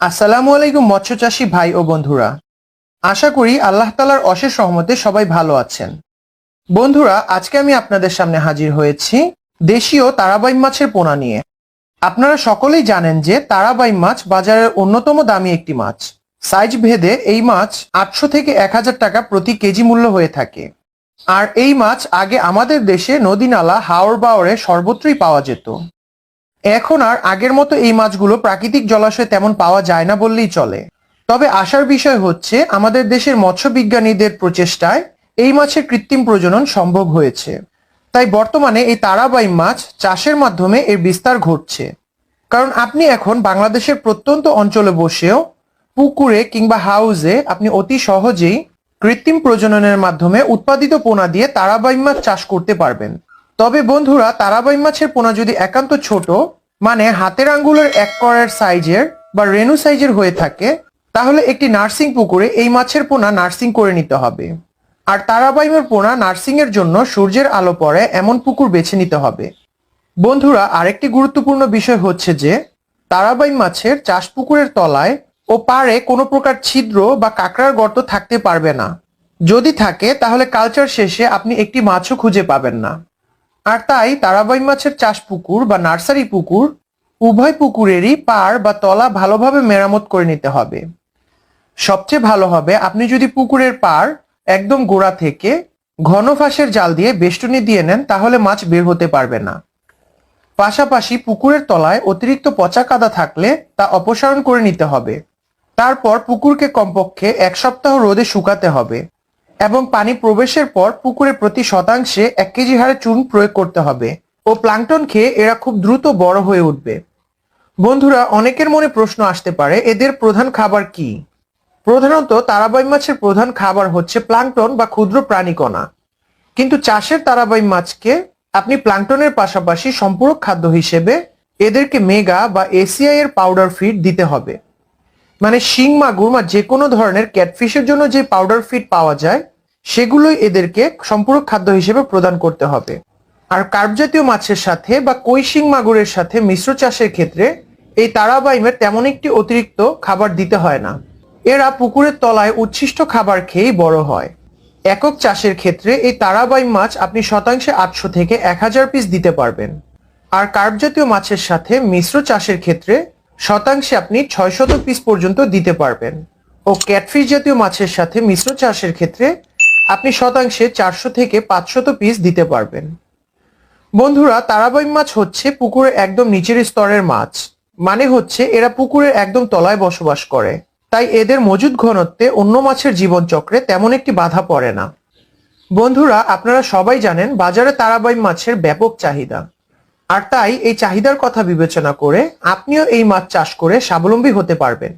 আসসালামু আলাইকুম মৎস্য চাষী ভাই ও বন্ধুরা। আশা করি আল্লাহ তালার অশেষ রহমতে সবাই ভালো আছেন। বন্ধুরা, আজকে আমি আপনাদের সামনে হাজির হয়েছি দেশীয় তারাবাই মাছের পোনা নিয়ে। আপনারা সকলেই জানেন যে তারাবাই মাছ বাজারের অন্যতম দামি একটি মাছ। সাইজ ভেদে এই মাছ আটশো থেকে এক হাজার টাকা প্রতি কেজি মূল্য হয়ে থাকে। আর এই মাছ আগে আমাদের দেশে নদী নালা হাওর বাওরে সর্বত্রই পাওয়া যেত। এখন আর আগের মতো এই মাছগুলো প্রাকৃতিক জলাশয়ে তেমন পাওয়া যায় না বললেই চলে। তবে আসার বিষয় হচ্ছে, আমাদের দেশের মৎস্য বিজ্ঞানীদের প্রচেষ্টায় এই মাছের কৃত্রিম প্রজনন সম্ভব হয়েছে। তাই বর্তমানে এই তারাবাই মাছ চাষের মাধ্যমে এর বিস্তার ঘটছে। কারণ আপনি এখন বাংলাদেশের প্রত্যন্ত অঞ্চলে বসেও পুকুরে কিংবা হাউজে আপনি অতি সহজেই কৃত্রিম প্রজননের মাধ্যমে উৎপাদিত পোনা দিয়ে তারাবাই মাছ চাষ করতে পারবেন। তবে বন্ধুরা, তারাবাই মাছের পোনা যদি একান্ত ছোট মানে হাতের আঙ্গুলের এক করার সাইজের বা রেনু সাইজের হয়ে থাকে, তাহলে একটি নার্সিং পুকুরে এই মাছের পোনা নার্সিং করে নিতে হবে। আর তারাবাইমের পোনা নার্সিং এর জন্য সূর্যের আলো পড়ে এমন পুকুর বেছে নিতে হবে। বন্ধুরা, আরেকটি গুরুত্বপূর্ণ বিষয় হচ্ছে যে তারাবাই মাছের চাষ পুকুরের তলায় ও পাড়ে কোনো প্রকার ছিদ্র বা কাঁকড়ার গর্ত থাকতে পারবে না। যদি থাকে, তাহলে কালচার শেষে আপনি একটি মাছও খুঁজে পাবেন না। আর তাই তারাবাই মাছের চাষ পুকুর বা নার্সারি পুকুর উভয় পুকুরেরই পার বা তলা ভালোভাবে মেরামত করে নিতে হবে। সবচেয়ে ভালো হবে আপনি যদি পুকুরের পাড় একদম গোড়া থেকে ঘন ফাঁসের জাল দিয়ে বেষ্টনী দিয়ে নেন, তাহলে মাছ বের হতে পারবে না। পাশাপাশি পুকুরের তলায় অতিরিক্ত পচা কাদা থাকলে তা অপসারণ করে নিতে হবে। তারপর পুকুরকে কমপক্ষে এক সপ্তাহ রোদে শুকাতে হবে। এবং পানি প্রবেশের পর পুকুরে প্রতি শতাংশে এক কেজি হারে চুন প্রয়োগ করতে হবে। ও প্লাঙ্কটন খেয়ে এরা খুব দ্রুত বড় হয়ে উঠবে। বন্ধুরা, অনেকের মনে প্রশ্ন আসতে পারে, এদের প্রধান খাবার কি? প্রধানত তারাবাই মাছের প্রধান খাবার হচ্ছে প্লাঙ্কটন বা ক্ষুদ্র প্রাণীকণা। কিন্তু চাষের তারাবাই মাছকে আপনি প্লাঙ্কটনের পাশাপাশি সম্পূরক খাদ্য হিসেবে এদেরকে মেগা বা এসিআই এর পাউডার ফিড দিতে হবে। মানে শিং, মাগুর বা যে কোনো ধরনের ক্যাটফিশের জন্য যে পাউডার ফিড পাওয়া যায়, সেগুলোই এদেরকে সম্পূরক খাদ্য হিসেবে প্রদান করতে হবে। আর কার্প জাতীয় মাছের সাথে বা কই শিং, মাগুরের সাথে মিশ্র চাষের ক্ষেত্রে এই তারাবাইমের তেমন একটি অতিরিক্ত খাবার দিতে হয় না। এরা পুকুরের তলায় উচ্ছিষ্ট খাবার খেয়েই বড় হয়। একক চাষের ক্ষেত্রে এই তারাবাই মাছ আপনি শতাংশে আটশো থেকে এক হাজার পিস দিতে পারবেন। আর কার্প জাতীয় মাছের সাথে মিশ্র চাষের ক্ষেত্রে শতাংশে আপনি ছয়শত পিস পর্যন্ত দিতে পারবেন। ও ক্যাটফিশ জাতীয় মাছের সাথে মিশ্র চাষের ক্ষেত্রে আপনি শতাংশে চারশো থেকে পাঁচশত পিস দিতে পারবেন। বন্ধুরা তারাবাই মাছ হচ্ছে পুকুরের একদম নিচের স্তরের মাছ। মানে হচ্ছে এরা পুকুরের একদম তলায় বসবাস করে। তাই এদের মজুদ ঘনত্বে অন্য মাছের জীবনচক্রে তেমন একটি বাধা পড়ে না। বন্ধুরা, আপনারা সবাই জানেন বাজারে তারাবাই মাছের ব্যাপক চাহিদা। আর তাই এই চাহিদার কথা বিবেচনা করে আপনিও এই মাছ চাষ করে স্বাবলম্বী হতে পারবেন।